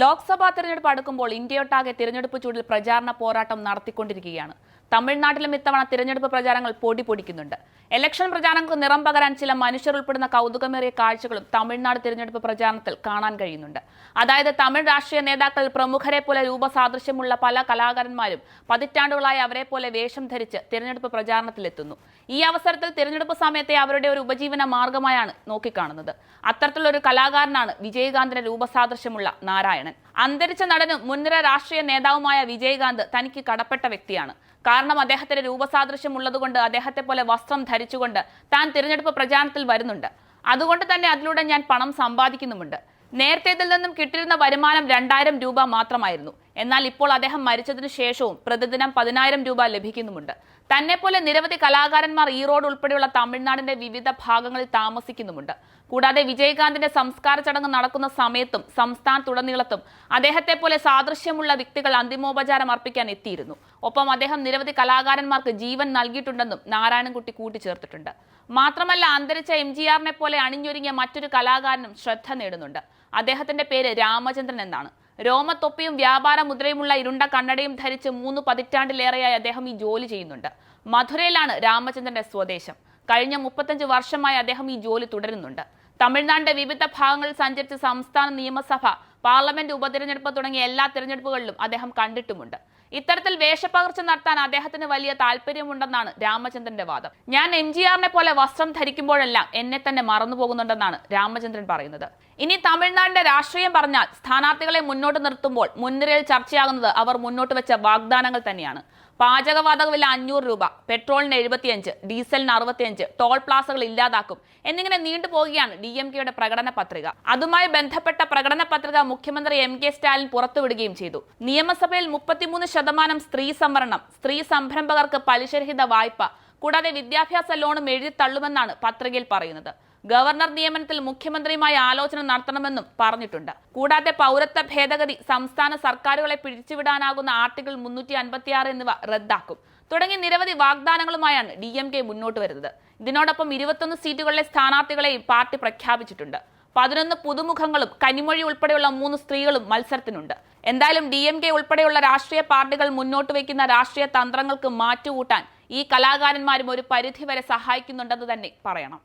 ലോക്സഭാ തെരഞ്ഞെടുപ്പ് അടുക്കുമ്പോൾ ഇന്ത്യയൊട്ടാകെ തിരഞ്ഞെടുപ്പ് ചൂടിൽ പ്രചാരണ പോരാട്ടം നടത്തിക്കൊണ്ടിരിക്കുകയാണ്. തമിഴ്നാട്ടിലും ഇത്തവണ തിരഞ്ഞെടുപ്പ് പ്രചാരങ്ങൾ പൊടി പൊടിക്കുന്നുണ്ട്. ഇലക്ഷൻ പ്രചാരണങ്ങൾക്ക് നിറം പകരാൻ ചില മനുഷ്യർ ഉൾപ്പെടുന്ന കൗതുകമേറിയ കാഴ്ചകളും തമിഴ്നാട് തിരഞ്ഞെടുപ്പ് പ്രചാരണത്തിൽ കാണാൻ കഴിയുന്നുണ്ട്. അതായത് തമിഴ് രാഷ്ട്രീയ നേതാക്കൾ പ്രമുഖരെ പോലെ രൂപസാദൃശ്യമുള്ള പല കലാകാരന്മാരും പതിറ്റാണ്ടുകളായി അവരെ പോലെ വേഷം ധരിച്ച് തിരഞ്ഞെടുപ്പ് പ്രചാരണത്തിലെത്തുന്നു. ഈ അവസരത്തിൽ തിരഞ്ഞെടുപ്പ് സമയത്തെ അവരുടെ ഒരു ഉപജീവന മാർഗമായാണ് നോക്കിക്കാണുന്നത്. അത്തരത്തിലുള്ള ഒരു കലാകാരനാണ് വിജയകാന്തിന്റെ രൂപസാദൃശ്യമുള്ള നാരായണൻ. അന്തരിച്ച നടനും മുൻനിര രാഷ്ട്രീയ നേതാവുമായ വിജയകാന്ത് തനിക്ക് കടപ്പെട്ട വ്യക്തിയാണ്. കാരണം അദ്ദേഹത്തിന് രൂപസാദൃശ്യം ഉള്ളതുകൊണ്ട് അദ്ദേഹത്തെ പോലെ വസ്ത്രം ധരിച്ചുകൊണ്ട് താൻ തിരഞ്ഞെടുപ്പ് പ്രചാരണത്തിൽ വരുന്നുണ്ട്. അതുകൊണ്ട് തന്നെ അതിലൂടെ ഞാൻ പണം സമ്പാദിക്കുന്നുമുണ്ട്. നേരത്തേതിൽ നിന്നും കിട്ടിയിരുന്ന വരുമാനം രണ്ടായിരം രൂപ മാത്രമായിരുന്നു. എന്നാൽ ഇപ്പോൾ അദ്ദേഹം മരിച്ചതിനു ശേഷവും പ്രതിദിനം പതിനായിരം രൂപ ലഭിക്കുന്നുമുണ്ട്. തന്നെപ്പോലെ പോലെ നിരവധി കലാകാരന്മാർ ഈറോഡ് ഉൾപ്പെടെയുള്ള തമിഴ്നാടിന്റെ വിവിധ ഭാഗങ്ങളിൽ താമസിക്കുന്നുമുണ്ട്. കൂടാതെ വിജയകാന്തിന്റെ സംസ്കാര ചടങ്ങ് നടക്കുന്ന സമയത്തും സംസ്ഥാനത്തുടനീളത്തും അദ്ദേഹത്തെ പോലെ സാദൃശ്യമുള്ള വ്യക്തികൾ അന്തിമോപചാരം അർപ്പിക്കാൻ എത്തിയിരുന്നു. ഒപ്പം അദ്ദേഹം നിരവധി കലാകാരന്മാർക്ക് ജീവൻ നൽകിയിട്ടുണ്ടെന്നും നാരായണൻകുട്ടി കൂട്ടിച്ചേർത്തിട്ടുണ്ട്. മാത്രമല്ല അന്തരിച്ച എം ജി ആറിനെ പോലെ അണിഞ്ഞൊരുങ്ങിയ മറ്റൊരു കലാകാരനും ശ്രദ്ധ നേടുന്നുണ്ട്. അദ്ദേഹത്തിന്റെ പേര് രാമചന്ദ്രൻ എന്നാണ്. രോമത്തൊപ്പിയും വ്യാപാര മുദ്രയുമുള്ള ഇരുണ്ട കണ്ണടയും ധരിച്ച് മൂന്ന് പതിറ്റാണ്ടിലേറെയായി അദ്ദേഹം ഈ ജോലി ചെയ്യുന്നുണ്ട്. മധുരയിലാണ് രാമചന്ദ്രന്റെ സ്വദേശം. കഴിഞ്ഞ മുപ്പത്തഞ്ച് വർഷമായി അദ്ദേഹം ഈ ജോലി തുടരുന്നുണ്ട്. തമിഴ്നാടിന്റെ വിവിധ ഭാഗങ്ങളിൽ സഞ്ചരിച്ച് സംസ്ഥാന നിയമസഭ പാർലമെന്റ് ഉപതിരഞ്ഞെടുപ്പ് തുടങ്ങിയ എല്ലാ തിരഞ്ഞെടുപ്പുകളിലും അദ്ദേഹം കണ്ടിട്ടുമുണ്ട്. ഇത്തരത്തിൽ വേഷപ്പകർച്ച നടത്താൻ അദ്ദേഹത്തിന് വലിയ താല്പര്യമുണ്ടെന്നാണ് രാമചന്ദ്രന്റെ വാദം. ഞാൻ എം ജി ആറിനെ പോലെ വസ്ത്രം ധരിക്കുമ്പോഴെല്ലാം എന്നെ തന്നെ മറന്നു പോകുന്നുണ്ടെന്നാണ് രാമചന്ദ്രൻ പറയുന്നത്. ഇനി തമിഴ്നാടിന്റെ രാഷ്ട്രീയം പറഞ്ഞാൽ സ്ഥാനാർത്ഥികളെ മുന്നോട്ട് നിർത്തുമ്പോൾ മുൻനിരയിൽ ചർച്ചയാകുന്നത് അവർ മുന്നോട്ട് വെച്ച വാഗ്ദാനങ്ങൾ തന്നെയാണ്. പാചകവാതക വില അഞ്ഞൂറ് രൂപ പെട്രോളിന് എഴുപത്തിയഞ്ച് ഡീസലിന് അറുപത്തിയഞ്ച് ടോൾ പ്ലാസകൾ ഇല്ലാതാക്കും എന്നിങ്ങനെ നീണ്ടുപോവുകയാണ് ഡി എം കെയുടെ പ്രകടന പത്രിക. അതുമായി ബന്ധപ്പെട്ട പ്രകടന പത്രിക മുഖ്യമന്ത്രി എം കെ സ്റ്റാലിൻ പുറത്തുവിടുകയും ചെയ്തു. നിയമസഭയിൽ മുപ്പത്തിമൂന്ന് ശതമാനം സ്ത്രീ സംവരണം സ്ത്രീ സംരംഭകർക്ക് പലിശരഹിത വായ്പ കൂടാതെ വിദ്യാഭ്യാസ ലോണും എഴുതി തള്ളുമെന്നാണ് പത്രികയിൽ പറയുന്നത്. ഗവർണർ നിയമനത്തിൽ മുഖ്യമന്ത്രിയുമായി ആലോചന നടത്തണമെന്നും പറഞ്ഞിട്ടുണ്ട്. കൂടാതെ പൗരത്വ ഭേദഗതി സംസ്ഥാന സർക്കാരുകളെ പിരിച്ചുവിടാനാകുന്ന ആർട്ടിക്കിൾ മുന്നൂറ്റി അൻപത്തിയാറ് എന്നിവ റദ്ദാക്കും. തുടങ്ങി നിരവധി വാഗ്ദാനങ്ങളുമായാണ് ഡി എം കെ മുന്നോട്ട് വരുന്നത്. ഇതിനോടൊപ്പം ഇരുപത്തൊന്ന് സീറ്റുകളിലെ സ്ഥാനാർത്ഥികളെയും പാർട്ടി പ്രഖ്യാപിച്ചിട്ടുണ്ട്. പതിനൊന്ന് പുതുമുഖങ്ങളും കനിമൊഴി ഉൾപ്പെടെയുള്ള മൂന്ന് സ്ത്രീകളും മത്സരത്തിനുണ്ട്. എന്തായാലും ഡി എം കെ ഉൾപ്പെടെയുള്ള രാഷ്ട്രീയ പാർട്ടികൾ മുന്നോട്ട് വയ്ക്കുന്ന രാഷ്ട്രീയ തന്ത്രങ്ങൾക്ക് മാറ്റുകൂട്ടാൻ ഈ കലാകാരന്മാരും ഒരു പരിധിവരെ സഹായിക്കുന്നുണ്ടെന്ന് തന്നെ പറയണം.